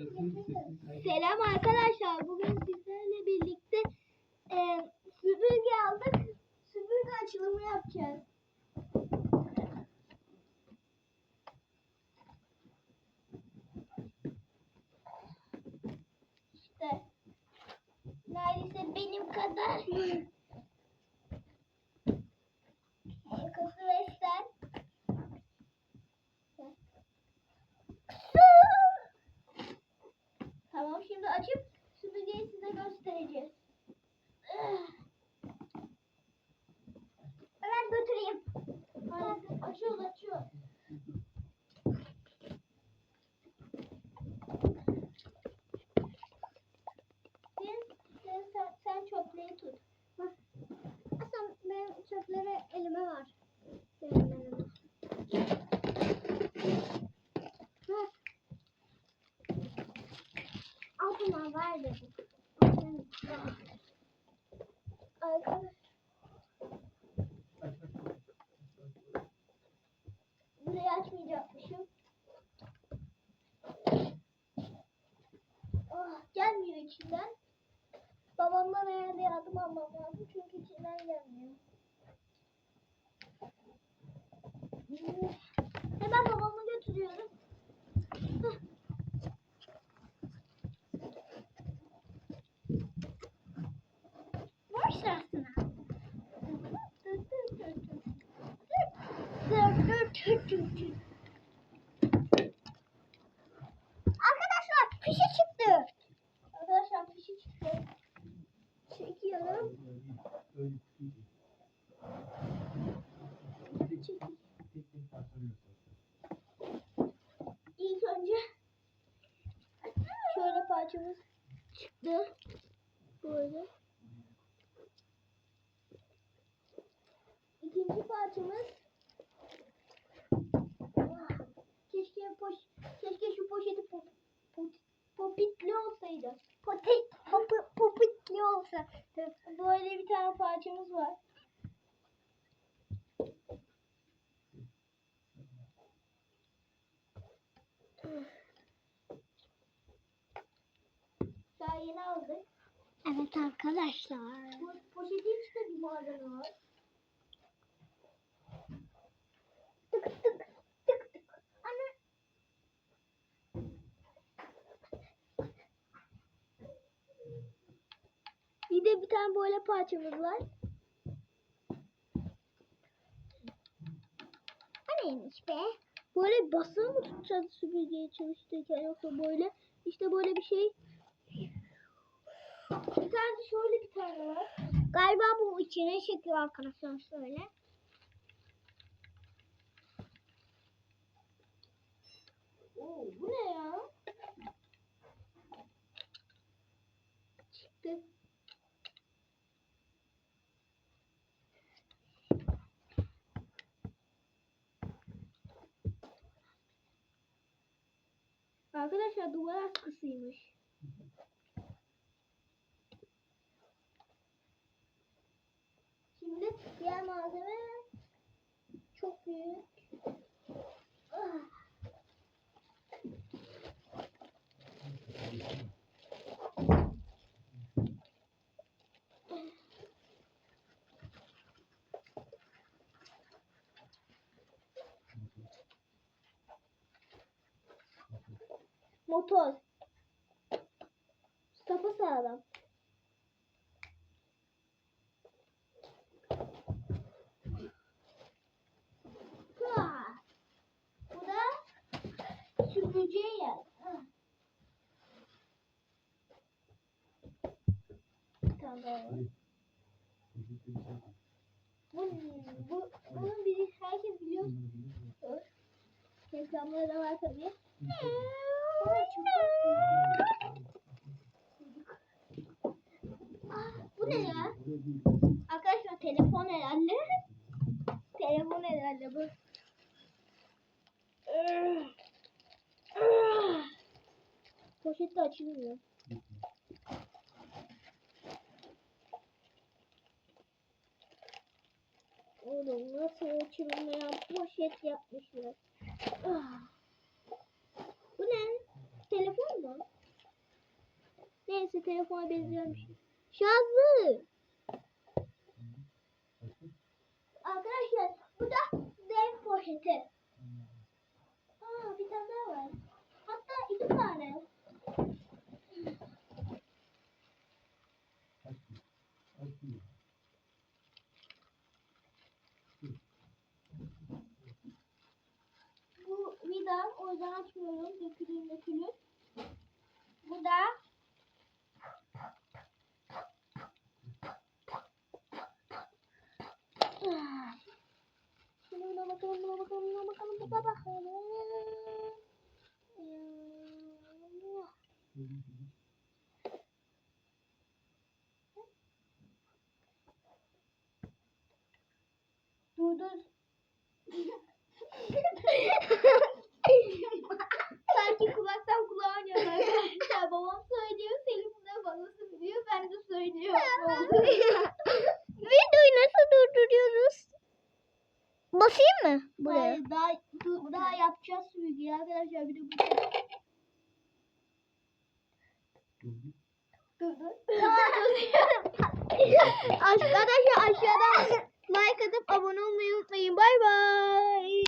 Selam arkadaşlar. Bugün sizlerle birlikte e, süpürge aldık. Süpürge açılımı yapacağız. İşte neredeyse benim kadar yakası Vestel. Tamam şimdi açıp süpürgeyi size göstereceğiz. Hemen götüreyim. Hayır, açıyor açıyor. Sen, sen, sen, sen çöpleri tut. Aslında benim çöpleri elime var. Benim elime. Altına var dedim. Burayı açmayacakmışım. Oh, gelmiyor içinden. Babamdan herhalde yardım almam lazım çünkü içinden gelmiyor. Arkadaşlar fişe çıktı. Arkadaşlar fişe çıktı. Çekiyorum. Çek- İlk önce şöyle parçamız çıktı. Böyle. İkinci parçamız Ah, keşke poş keşke şu poşeti pop, pop, popitli olsaydı. Potit pop, popitli olsa. Böyle bir tane parçamız var. Daha yeni aldık. Evet arkadaşlar. Bu poşetin içinde bir var. De bir tane böyle parçamız var. O neymiş be? Böyle basılı mı tutacağız süpürgeyi çalıştırırken yoksa böyle işte böyle bir şey. Bir tane şöyle bir tane var. Galiba bu içine çekiyor arkadaşlar şöyle. Oo, bu ne ya? Çıktı. Arkadaşlar duvar askısıymış. Şimdi diğer malzeme çok büyük. Ah. Motor. Sapı sağlam. Bu da süpürgeye yer. Tamam. Bu, bu, bunu biri, herkes biliyor. Reklamları da var tabii. Ah, bu ne ya? Arkadaşlar telefon herhalde. telefon herhalde bu. Poşet de açılmıyor. Oğlum nasıl açılmayan poşet yapmışlar. Ah. Bu ne? Telefon mu? Neyse telefona benziyormuş. Şarjlı. Arkadaşlar bu da dev poşeti. Aa bir tane daha var. Hatta iki tane. Bu vida o yüzden açmıyorum. Dökülür dökülür. Bu da Şimdi buna bakalım, buna bakalım, buna bakalım, buna bakalım. Dur dur. Sanki kulaktan kulağa oynuyor arkadaşlar. Babam söylüyor, Selim de bana söylüyor, ben de söylüyorum. Videoyu nasıl durduruyoruz? Basayım mı buraya? Hayır, daha, dur, daha yapacağız videoyu arkadaşlar. Bir de bu Dur dur. Arkadaşlar aşağıdan like atıp abone olmayı unutmayın. Bay bay.